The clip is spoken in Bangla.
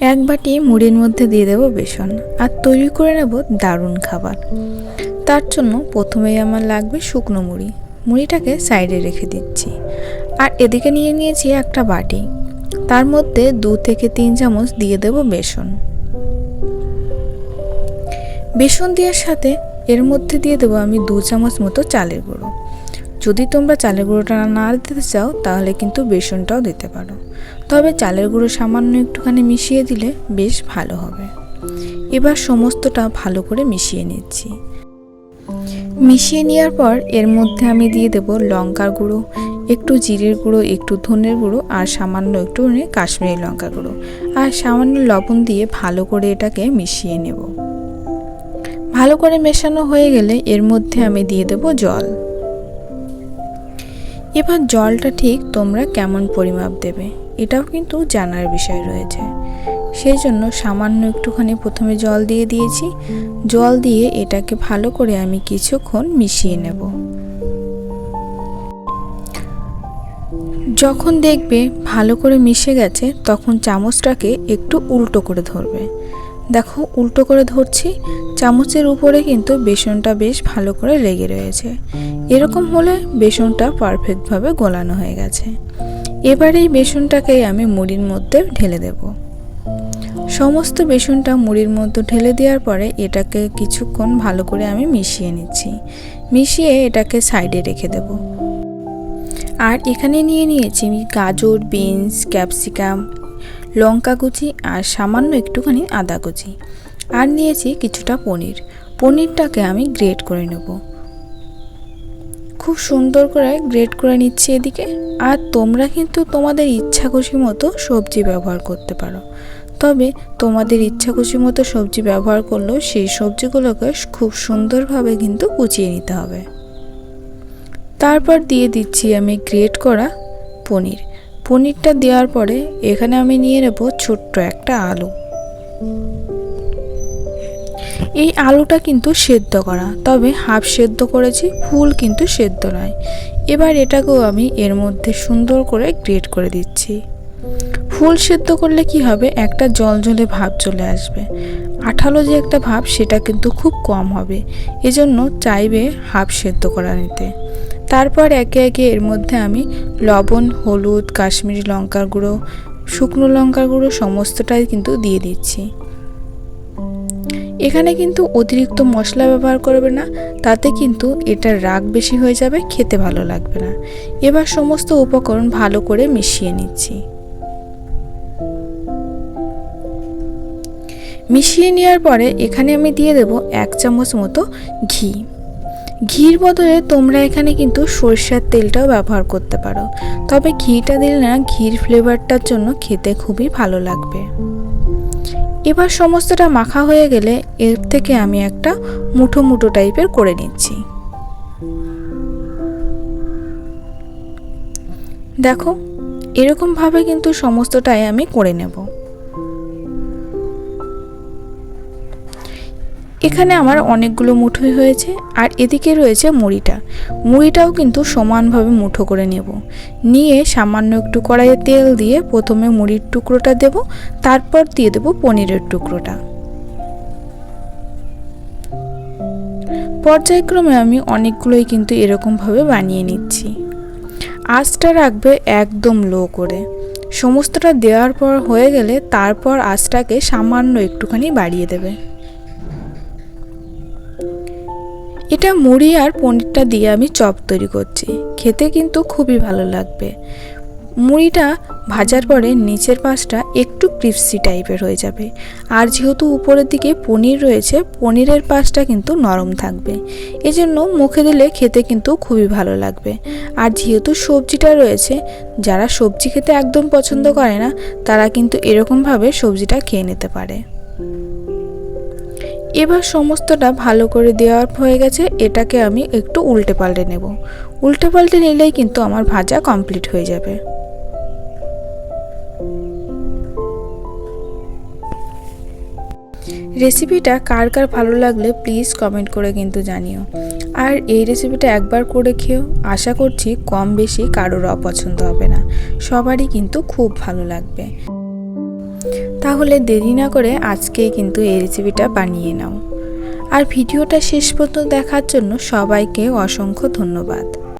এক বাটি মুড়ির মধ্যে দিয়ে দেবো বেসন আর তৈরি করে নেব দারুণ খাবার। তার জন্য প্রথমেই আমার লাগবে শুকনো মুড়ি। মুড়িটাকে সাইডে রেখে দিচ্ছি। আর এদিকে নিয়ে নিয়েছি একটা বাটি। তার মধ্যে দু থেকে তিন চামচ দিয়ে দেব বেসন। বেসন দেওয়ার সাথে এর মধ্যে দিয়ে দেবো আমি দু চামচ মতো চালের গুঁড়ো। যদি তোমরা চালের গুঁড়োটা না দিতে চাও, তাহলে কিন্তু বেসনটাও দিতে পারো। তবে চালের গুঁড়ো সামান্য একটুখানি মিশিয়ে দিলে বেশ ভালো হবে। এবার সমস্তটা ভালো করে মিশিয়ে নিচ্ছি। মিশিয়ে নেওয়ার পর এর মধ্যে আমি দিয়ে দেব লঙ্কার গুঁড়ো, একটু জিরের গুঁড়ো, একটু ধনের গুঁড়ো, আর সামান্য একটু কাশ্মীরি লঙ্কা গুঁড়ো। আর সামান্য লবণ দিয়ে ভালো করে এটাকে মিশিয়ে নেব। ভালো করে মেশানো হয়ে গেলে এর মধ্যে আমি দিয়ে দেব জল। এবার জলটা ঠিক তোমরা কেমন পরিমাপ দেবে? এটাও কিন্তু জানার বিষয় রয়েছে। সেই জন্য সামান্য একটুখানি প্রথমে জল দিয়ে দিয়েছি। জল দিয়ে এটাকে ভালো করে আমি কিছুক্ষণ মিশিয়ে নেব। যখন দেখবে ভালো করে মিশে গেছে, তখন চামচটাকে একটু উল্টো করে ধরবে। দেখো, উল্টো করে ধরছি। চামচের উপরে কিন্তু বেসনটা বেশ ভালো করে লেগে রয়েছে। এরকম হলে বেসনটা পারফেক্টভাবে গোলানো হয়ে গেছে। এবার এই বেসনটাকে আমি মুড়ির মধ্যে ঢেলে দেব। সমস্ত বেসনটা মুড়ির মধ্যে ঢেলে দেওয়ার পরে এটাকে কিছুক্ষণ ভালো করে আমি মিশিয়ে নিচ্ছি। মিশিয়ে এটাকে সাইডে রেখে দেব। আর এখানে নিয়ে নিয়েছি গাজর, বিনস, ক্যাপসিকাম, লঙ্কা কুচি আর সামান্য একটুখানি আদা কুচি আর নিয়েছি কিছুটা পনির। পনিরটাকে আমি গ্রেট করে নেব। খুব সুন্দর করে গ্রেট করে নিচ্ছি এদিকে। আর তোমরা কিন্তু তোমাদের ইচ্ছা খুশি মতো সবজি ব্যবহার করতে পারো। তবে তোমাদের ইচ্ছা খুশি মতো সবজি ব্যবহার করলেও সেই সবজিগুলোকে খুব সুন্দরভাবে কিন্তু কুচিয়ে নিতে হবে। তারপর দিয়ে দিচ্ছি আমি গ্রেট করা পনির। পনিরটা দেওয়ার পরে এখানে আমি নিয়ে নেব ছোট্ট একটা আলু। এই আলুটা কিন্তু সেদ্ধ করা। তবে হাফ সেদ্ধ করেছি, ফুল কিন্তু সেদ্ধ নয়। এবার এটাকেও আমি এর মধ্যে সুন্দর করে গ্রেট করে দিচ্ছি। ফুল সেদ্ধ করলে কি হবে? একটা জল জলে ভাব চলে আসবে। আঠালো যে একটা ভাব, সেটা কিন্তু খুব কম হবে। এজন্য চাইবে হাফ সেদ্ধ করা নিতে। তারপর একে একে এর মধ্যে আমি লবণ, হলুদ, কাশ্মীরি লঙ্কার গুঁড়ো, শুকনো লঙ্কার গুঁড়ো, সমস্তটাই কিন্তু দিয়ে দিচ্ছি। এখানে কিন্তু অতিরিক্ত মশলা ব্যবহার করবে না, তাতে কিন্তু এটার রাগ বেশি হয়ে যাবে, খেতে ভালো লাগবে না। এবার সমস্ত উপকরণ ভালো করে মিশিয়ে নিচ্ছি। মিশিয়ে নেওয়ার পরে এখানে আমি দিয়ে দেব এক চামচ মতো ঘি। ঘির বদলে তোমরা এখানে কিন্তু সরষের তেলটাও ব্যবহার করতে পারো। তবে ঘিটা দিলে না, ঘির ফ্লেভারটার জন্য খেতে খুবই ভালো লাগবে। এবার সমস্তটা মাখা হয়ে গেলে এর থেকে আমি একটা মুঠো মুঠো টাইপের করে নিচ্ছি। দেখো, এরকমভাবে কিন্তু সমস্তটাই আমি করে নেব। এখানে আমার অনেকগুলো মুঠোই হয়েছে আর এদিকে রয়েছে মুড়িটা। মুড়িটাও কিন্তু সমানভাবে মুঠো করে নেব। নিয়ে সামান্য একটু কড়াইয়ে তেল দিয়ে প্রথমে মুড়ির টুকরোটা দেব, তারপর দিয়ে দেব পনিরের টুকরোটা। পর্যায়ক্রমে আমি অনেকগুলোই কিন্তু এরকমভাবে বানিয়ে নিচ্ছি। আঁচটা রাখবে একদম লো করে। সমস্তটা দেওয়ার পর হয়ে গেলে তারপর আঁচটাকে সামান্য একটুখানি বাড়িয়ে দেবে। এটা মুড়ি আর পনিরটা দিয়ে আমি চপ তৈরি করছি। খেতে কিন্তু খুবই ভালো লাগবে। মুড়িটা ভাজার পরে নিচের পাশটা একটু ক্রিপসি টাইপের হয়ে যাবে। আর যেহেতু উপরের দিকে পনির রয়েছে, পনিরের পাশটা কিন্তু নরম থাকবে। এজন্য মুখে দিলে খেতে কিন্তু খুবই ভালো লাগবে। আর যেহেতু সবজিটা রয়েছে, যারা সবজি খেতে একদম পছন্দ করে না, তারা কিন্তু এরকমভাবে সবজিটা খেয়ে নিতে পারে। এবার সমস্তটা ভালো করে দেওয়ার হয়ে গেছে, এটাকে আমি একটু উল্টে পাল্টে নেব। উল্টে পাল্টে নিলেই কিন্তু আমার ভাজা কমপ্লিট হয়ে যাবে। রেসিপিটা কার কার ভালো লাগলে প্লিজ কমেন্ট করে কিন্তু জানিও। আর এই রেসিপিটা একবার করে খেয়েও আশা করছি কম বেশি কারোর অপছন্দ হবে না। সবারই কিন্তু খুব ভালো লাগবে। তাহলে দেরি না করে আজকে কিন্তু এই রেসিপিটা বানিয়ে নাও। আর ভিডিওটা শেষ পর্যন্ত দেখার জন্য সবাইকে অসংখ্য ধন্যবাদ।